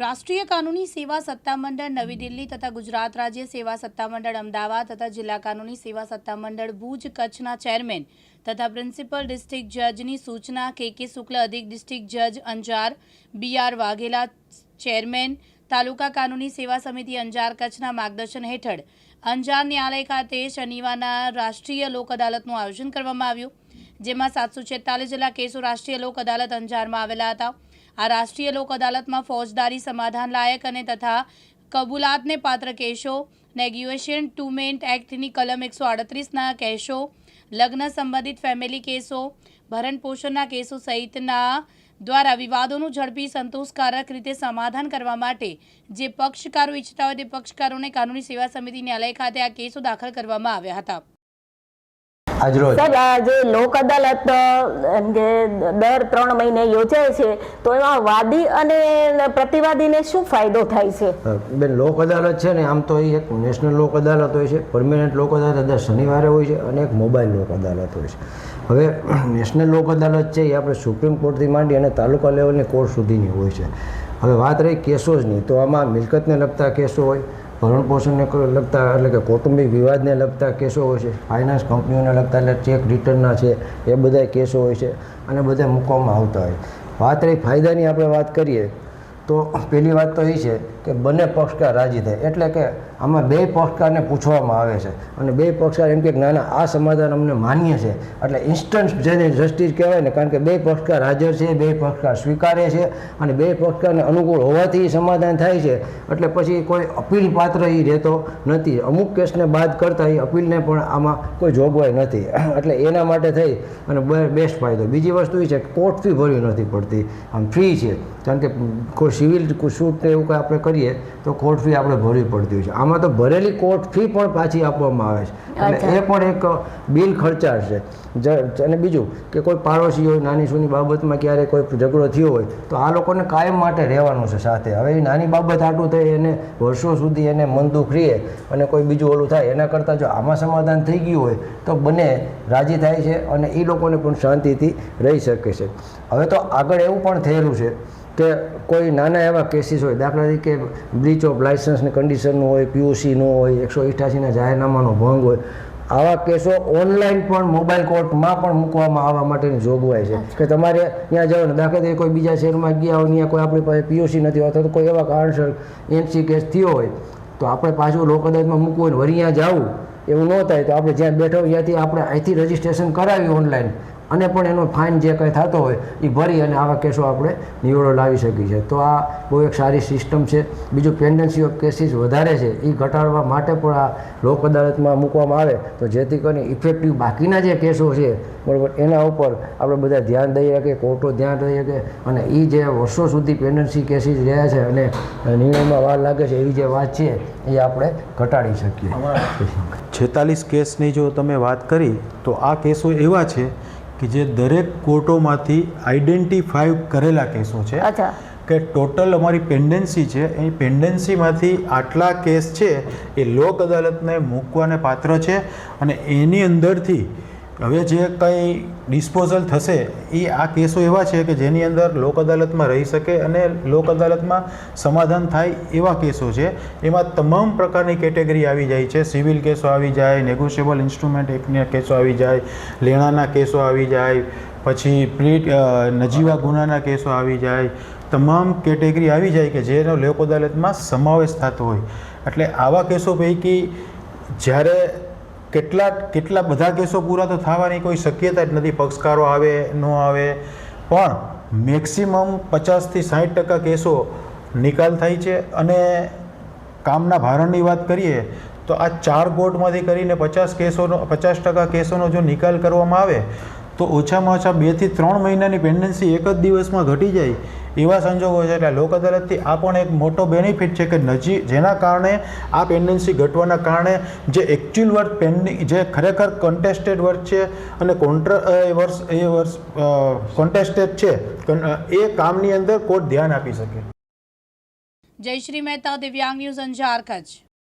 રાષ્ટ્રીય કાનૂની સેવા સત્તામંડળ, નવી દિલ્હી તથા ગુજરાત રાજ્ય સેવા સત્તામંડળ, અમદાવાદ તથા જિલ્લા કાનૂની સેવા સત્તામંડળ, ભુજ કચ્છના ચેરમેન તથા પ્રિન્સિપલ ડિસ્ટ્રિક્ટ જજની સૂચના કે કે શુક્લ અધિક ડિસ્ટ્રિક્ટ જજ Anjar B R Vaghela, chairman taluka કાનૂની સેવા સમિતિ અંજાર કચ્છના માર્ગદર્શન હેઠળ અંજાર ન્યાયાલય ખાતે શનિવારના રાષ્ટ્રીય લોક અદાલતનું આયોજન કરવામાં આવ્યું, જેમાં સાતસો છેતાલીસ જેટલા કેસો રાષ્ટ્રીય લોક અદાલત અંજારમાં આવેલા હતા. આ રાષ્ટ્રીય લોક અદાલતમાં ફોજદારી સમાધાન લાયક અને તથા કબૂલાતને પાત્ર કેસો નેગ્યુએશન ટુમેન્ટ એક્ટની કલમ એકસો અડત્રીસના કેસો, લગ્ન સંબંધિત ફેમિલી કેસો, ભરણ પોષણના કેસો સહિતના દ્વારા વિવાદોનું ઝડપી સંતોષકારક રીતે સમાધાન કરવા માટે જે પક્ષકારો ઈચ્છતા હોય તે પક્ષકારોને કાનૂની સેવા સમિતિ ન્યાયાલય ખાતે આ કેસો દાખલ કરવામાં આવ્યા હતા. આજરોજ સાહેબ આ જે લોક અદાલત એમ કે દર ત્રણ મહિને યોજાય છે તો એમાં વાદી અને પ્રતિવાદીને શું ફાયદો થાય છે? બેન લોક અદાલત છે ને આમ તો એ એક નેશનલ લોક અદાલત હોય છે પરમિનન્ટ લોક અદાલત દર શનિવારે હોય છે અને એક મોબાઈલ લોક અદાલત હોય છે. હવે નેશનલ લોક અદાલત છે એ આપણે સુપ્રીમ કોર્ટથી માંડી અને તાલુકા લેવલની કોર્ટ સુધીની હોય છે. હવે વાત રહી કેસો જ નહીં તો આમાં મિલકતને લગતા કેસો હોય ભરણ પોષણને લગતા, એટલે કે કૌટુંબિક વિવાદને લગતા કેસો હોય છે. ફાઇનાન્સ કંપનીઓને લગતા એટલે ચેક રિટર્નના છે, એ બધા કેસો હોય છે અને બધા મૂકવામાં આવતા હોય. વાત રહી ફાયદાની આપણે વાત કરીએ તો પહેલી વાત તો એ છે કે બંને પક્ષકાર રાજી થાય. એટલે કે આમાં બે પક્ષકારને પૂછવામાં આવે છે. અને બે પક્ષકાર એમ કે ના ના, આ સમાધાન અમને માન્ય છે. એટલે ઇન્સ્ટન્ટ જેને જસ્ટિસ કહેવાય ને, કારણ કે બે પક્ષકાર હાજર છે, બે પક્ષકાર સ્વીકારે છે, અને બે પક્ષકારને અનુકૂળ હોવાથી સમાધાન થાય છે. એટલે પછી કોઈ અપીલ પાત્ર એ રહેતો નથી. અમુક કેસને બાદ કરતાં એ અપીલને પણ આમાં કોઈ જોગવાઈ નથી. એટલે એના માટે થઈ અને બેસ્ટ ફાયદો. બીજી વસ્તુ એ છે કોર્ટ ફી ભરવી નથી પડતી. આમ ફ્રી છે. કારણ કે કોઈ સિવિલ શૂટ ને એવું કંઈ આપણે કરીએ તો કોર્ટ ફી આપણે ભરવી પડતી હોય છે. આમાં તો ભરેલી કોર્ટ ફી પણ પાછી આપવામાં આવે છે. અને એ પણ એક બિલ ખર્ચાળ છે. અને બીજું કે કોઈ પાડોશી હોય નાની સૂની બાબતમાં ક્યારે કોઈ ઝઘડો થયો હોય તો આ લોકોને કાયમ માટે રહેવાનું છે સાથે. હવે એ નાની બાબત આટલું થઈ એને વર્ષો સુધી એને મન દુઃખ રહે અને કોઈ બીજું ઓલું થાય. એના કરતાં જો આમાં સમાધાન થઈ ગયું હોય તો બંને રાજી થાય છે અને એ લોકોને પણ શાંતિથી રહી શકે છે. હવે તો આગળ એવું પણ થયેલું છે કે કોઈ નાના એવા કેસીસ હોય દાખલા તરીકે બ્રીચ ઓફ લાઇસન્સની કન્ડિશનનું હોય પીયુસીનું હોય એકસો અઠ્યાસીના જાહેરનામાનો ભંગ હોય આવા કેસો ઓનલાઈન પણ મોબાઈલ કોર્ટમાં પણ મૂકવામાં આવવા માટેની જોગવાઈ છે. કે તમારે ત્યાં જાઓ ને દાખલા તરીકે કોઈ બીજા શહેરમાં ગયા હોય ત્યાં કોઈ આપણી પાસે પીયુસી નથી હોતા તો કોઈ એવા કારણસર એનસી કેસ થયો હોય તો આપણે પાછું લોક અદાલતમાં મૂકવું હોય વળી ત્યાં જવું એવું ન થાય તો આપણે જ્યાં બેઠો ત્યાંથી આપણે અહીંથી રજીસ્ટ્રેશન કરાવી ઓનલાઈન અને પણ એનો ફાઇન જે કંઈ થતો હોય એ ભરી અને આવા કેસો આપણે નિવડો લાવી શકીએ છીએ. તો આ બહુ એક સારી સિસ્ટમ છે. બીજું પેન્ડન્સી ઓફ કેસીસ વધારે છે. એ ઘટાડવા માટે પણ આ લોક અદાલતમાં મૂકવામાં આવે, તો જેથી કરીને ઇફેક્ટિવ બાકીના જે કેસો છે, બરાબર, એના ઉપર આપણે બધા ધ્યાન દઈ શકીએ કોર્ટો ધ્યાન દઈ શકે અને એ જે વર્ષો સુધી પેન્ડન્સી કેસીસ રહ્યા છે અને નિર્ણયમાં વાર લાગે છે એવી જે વાત છે, એ આપણે ઘટાડી શકીએ. છેતાલીસ કેસની જો તમે વાત કરી, તો આ કેસો એવા છે કે જે દરેક કોર્ટોમાંથી આઈડેન્ટિફાઈ કરેલા કેસો છે કે ટોટલ અમારી પેન્ડન્સી છે એ પેન્ડન્સીમાંથી આટલા કેસ છે એ લોક અદાલતને મૂકવાને પાત્ર છે અને એની અંદરથી હવે જે કંઈ ડિસ્પોઝલ થશે, એ આ કેસો એવા છે કે જેની અંદર લોક અદાલતમાં રહી શકે અને લોક અદાલતમાં સમાધાન થાય એવા કેસો છે. એમાં તમામ પ્રકારની કેટેગરી આવી જાય છે. સિવિલ કેસો આવી જાય, નેગોશિયેબલ ઇન્સ્ટ્રુમેન્ટ એક્ટના કેસો આવી જાય, લેણાના કેસો આવી જાય, પછી પ્લીટ નજીવા ગુનાના કેસો આવી જાય. તમામ કેટેગરી આવી જાય કે જેનો લોક અદાલતમાં સમાવેશ થતો હોય. એટલે આવા કેસો પૈકી જ્યારે કેટલા કેટલા બધા કેસો પૂરા તો થવાની કોઈ શક્યતા જ નથી. પક્ષકારો આવે, ન આવે. પણ મેક્સિમમ પચાસથી સાઠ ટકા કેસો નિકાલ થાય છે અને કામના ભારણની વાત કરીએ તો આ ચાર કોર્ટમાંથી કરીને પચાસ કેસોનો, પચાસ ટકા કેસોનો જો નિકાલ કરવામાં આવે તો ઓછામાં ઓછા બેથી ત્રણ મહિનાની પેન્ડન્સી એક જ દિવસમાં ઘટી જાય એવા સંજોગો છે. એટલે લોક અદાલતથી આ પણ એક મોટો બેનિફિટ છે કે નજી, જેના કારણે આ પેન્ડન્સી ઘટવાના કારણે જે એકચ્યુઅલ વર્ક પેન્ડિંગ જે ખરેખર કોન્ટેસ્ટેડ વર્ક છે અને કોન્ટ્ર એ વર્ષ એ વર્ષ કોન્ટેસ્ટેડ છે એ કામની અંદર કોર્ટ ધ્યાન આપી શકે. જયશ્રી મહેતા, દિવ્યાંગ ન્યૂઝ અંજાર, કચ્છ.